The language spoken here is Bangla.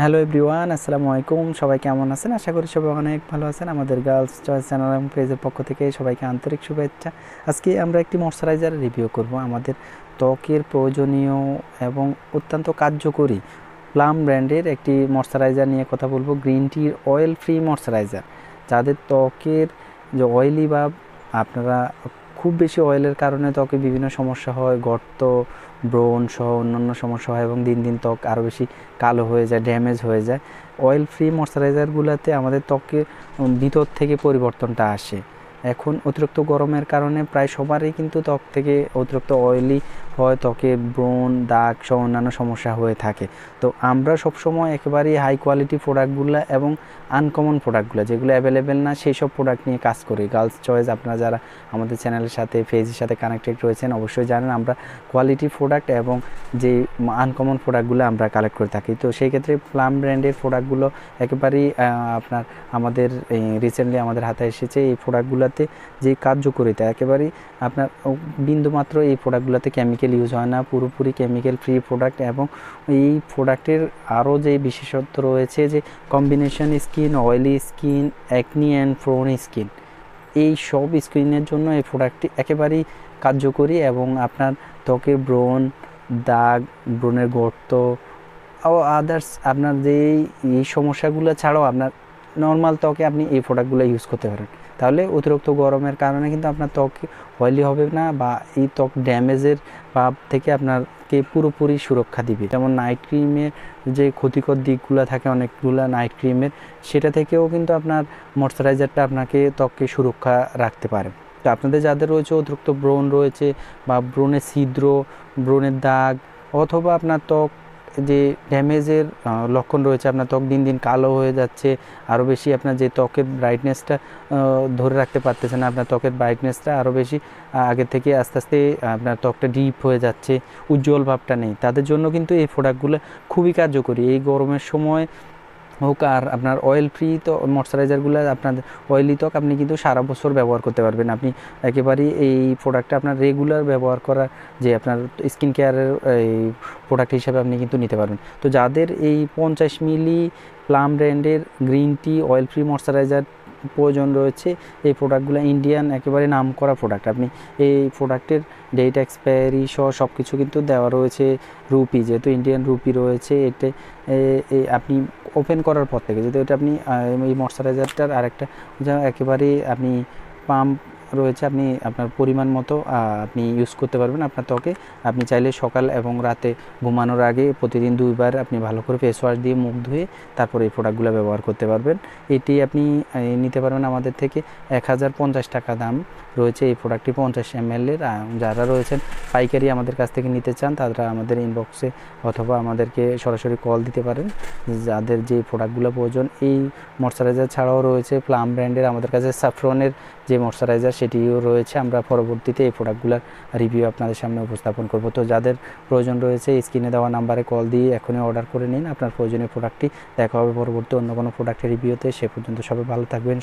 হ্যালো এভরিওয়ান আসসালামু আলাইকুম সবাই কেমন আছেন? আশা করি সবাই অনেক ভালো আছেন। আমাদের গার্লস চয়েস চ্যানেল এবং পেজের পক্ষ থেকে সবাইকে আন্তরিক শুভেচ্ছা। আজকে আমরা একটি ময়শ্চারাইজার রিভিউ করব। আমাদের ত্বকের প্রয়োজনীয় এবং অত্যন্ত কার্যকরী প্লাম ব্র্যান্ডের একটি ময়শ্চারাইজার নিয়ে কথা বলব। গ্রিন টির অয়েল ফ্রি ময়শ্চারাইজার যাদের ত্বকের যে অয়েলি বা আপনারা খুব বেশি অয়েলের কারণে ত্বকে বিভিন্ন সমস্যা হয়, গর্ত, ব্রণ সহ অন্যান্য সমস্যা হয় এবং দিন দিন ত্বক আরও বেশি কালো হয়ে যায়, ড্যামেজ হয়ে যায়। অয়েল ফ্রি ময়শ্চারাইজারগুলোতে আমাদের ত্বকে ভিতর থেকে পরিবর্তনটা আসে। এখন অতিরিক্ত গরমের কারণে প্রায় সবারই কিন্তু ত্বক থেকে অতিরিক্ত অয়েলি হয়, ত্বকে ব্রণ, দাগ সহ অন্যান্য সমস্যা হয়ে থাকে। তো আমরা সবসময় একেবারেই হাই কোয়ালিটি প্রোডাক্টগুলো এবং আনকমন প্রোডাক্টগুলো যেগুলো অ্যাভেলেবেল না সেই সব প্রোডাক্ট নিয়ে কাজ করি। গার্লস চয়েস আপনারা যারা আমাদের চ্যানেলের সাথে ফেজের সাথে কানেক্টেড রয়েছেন, অবশ্যই জানেন আমরা কোয়ালিটি প্রোডাক্ট এবং যে আনকমন প্রোডাক্টগুলো আমরা কালেক্ট করে থাকি। তো সেই ক্ষেত্রে প্লাম ব্র্যান্ডের প্রোডাক্টগুলো একেবারেই আপনার আমাদের রিসেন্টলি আমাদের হাতে এসেছে। এই প্রোডাক্টগুলোতে যে কার্যকরিতা, একেবারেই আপনার বিন্দুমাত্র এই প্রোডাক্টগুলোতে কেমিক্যাল ইউজ হয় না, পুরোপুরি কেমিক্যাল ফ্রি প্রোডাক্ট এবং এই প্রোডাক্টের আরও যে বিশেষত্ব রয়েছে যে combination skin oily skin acne and prone skin এই সব স্কিনের জন্য এই প্রোডাক্টটি একেবারেই কার্যকরী এবং আপনার ত্বকের ব্রণ, দাগ, ব্রণের গর্ত, ও আদার্স আপনার যে এই সমস্যাগুলো ছাড়াও আপনার নর্মাল ত্বকে আপনি এই প্রোডাক্টগুলো ইউজ করতে পারেন। তাহলে অতিরিক্ত গরমের কারণে কিন্তু আপনার ত্বক অয়েলি হবে না বা এই ত্বক ড্যামেজের ভাব থেকে আপনাকে পুরোপুরি সুরক্ষা দিবে। যেমন নাইট ক্রিমের যে ক্ষতিকর দিকগুলো থাকে, অনেকগুলো নাইট ক্রিমের সেটা থেকেও কিন্তু আপনার ময়শ্চারাইজারটা আপনাকে ত্বককে সুরক্ষা রাখতে পারে। তো আপনাদের যাদের রয়েছে অতিরিক্ত ব্রণ রয়েছে বা ব্রণের ছিদ্র, ব্রণের দাগ অথবা আপনার ত্বক যে ড্যামেজের লক্ষণ রয়েছে, আপনার ত্বক দিন দিন কালো হয়ে যাচ্ছে আরও বেশি আপনার যে ত্বকের ব্রাইটনেসটা ধরে রাখতে পারতেছে না, আপনার ত্বকের ব্রাইটনেসটা আরও বেশি আগে থেকে আস্তে আস্তে আপনার ত্বকটা ডিপ হয়ে যাচ্ছে, উজ্জ্বল ভাবটা নেই। তাদের জন্য কিন্তু এই প্রোডাক্টগুলো খুবই কার্যকরী। এই গরমের সময় হোক আর আপনার অয়েল ফ্রি তো ময়শ্চারাইজারগুলো আপনার অয়েলি ত্বক আপনি কিন্তু সারা বছর ব্যবহার করতে পারবেন। আপনি একেবারেই এই প্রোডাক্টটা আপনার রেগুলার ব্যবহার করা যে আপনার স্কিন কেয়ারের এই প্রোডাক্ট হিসাবে আপনি কিন্তু নিতে পারবেন। তো যাদের এই পঞ্চাশ মিলি প্লাম ব্র্যান্ডের green tea oil free moisturiser প্রয়োজন রয়েছে, এই প্রোডাক্টগুলো ইন্ডিয়ান একেবারে নাম করা প্রোডাক্ট আপনি এই প্রোডাক্টের ডেট এক্সপায়ারি সহ সব কিছু কিন্তু দেওয়া রয়েছে রুপি যেহেতু ইন্ডিয়ান রুপি রয়েছে, এতে আপনি ওপেন করার পর থেকে, যেহেতু এটা আপনি এই মশ্চারাইজারটার আরেকটা একেবারে আপনি পাম্প রয়েছে, আপনি আপনার পরিমাণ মতো আপনি ইউজ করতে পারবেন আপনার ত্বকে। আপনি চাইলে সকাল এবং রাতে ঘুমানোর আগে প্রতিদিন দুইবার আপনি ভালো করে ফেস ওয়াশ দিয়ে মুখ ধুয়ে তারপরে এই প্রোডাক্টগুলো ব্যবহার করতে পারবেন। এটি আপনি নিতে পারবেন আমাদের থেকে এক হাজার পঞ্চাশ টাকা দাম রয়েছে এই প্রোডাক্টটি পঞ্চাশ এম এর। যারা রয়েছেন পাইকারি আমাদের কাছ থেকে নিতে চান, তারা আমাদের ইনবক্সে অথবা আমাদেরকে সরাসরি কল দিতে পারেন। যাদের যে প্রোডাক্টগুলো প্রয়োজন, এই ময়শ্চারাইজার ছাড়াও রয়েছে প্লাম ব্র্যান্ডের আমাদের কাছে সাফরনের যে ময়শ্চারাইজার সেটিও রয়েছে। আমরা পরবর্তীতে এই প্রোডাক্টগুলোর রিভিউ আপনাদের সামনে উপস্থাপন করব। তো যাদের প্রয়োজন রয়েছে স্ক্রিনে দেওয়া নাম্বারে কল দিয়ে এখনই অর্ডার করে নিন। আপনার প্রয়োজনীয় প্রোডাক্টটি দেখা হবে পরবর্তী অন্য কোনো প্রোডাক্টের রিভিউতে সে পর্যন্ত সবাই ভালো থাকবেন।